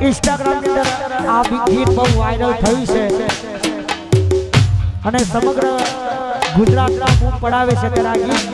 ઇન્સ્ટાગ્રામની અંદર આ ગીત બહુ વાયરલ થયું છે. અને સમગ્ર ગુજરાતના બૂમ પડાવે છે કે આ ગીત